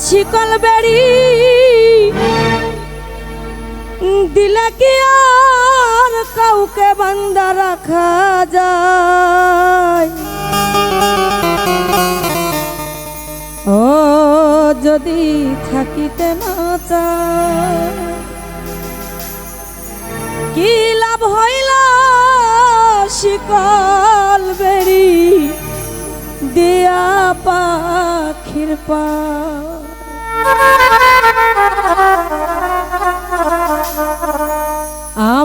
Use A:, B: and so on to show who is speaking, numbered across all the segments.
A: শিকল বেড়ি দিলে কি আর কাউকে বান্দা রাখা যায়? ও, যদি থাকিতে না কি লাভ হইল শিকল বেড়ি দিয়া পাখির পা?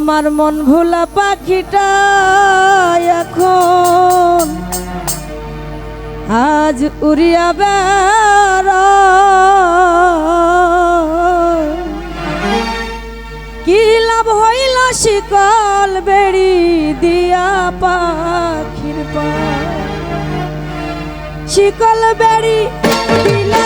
A: আমার মন ভোলা পাখিটা এখন। আজ উড়িয়া বেড়া কি লাভ হইল শিকল বেড়ি দিয়া পাখির পা শিকল বেড়ি দিলা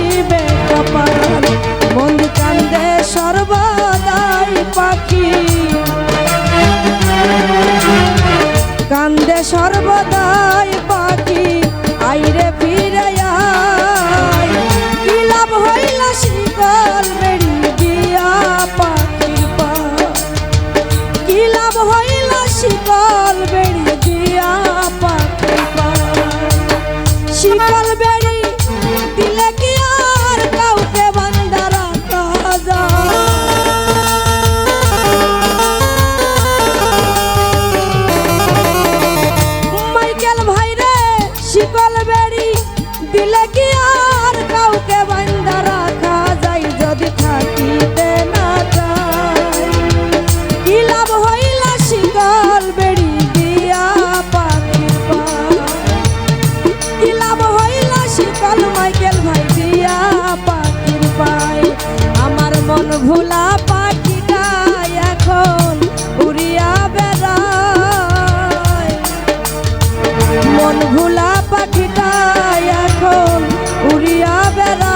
A: যায় পাখি আইরে মন ভোলা পাখিটা এখন উড়িয়া বেড়া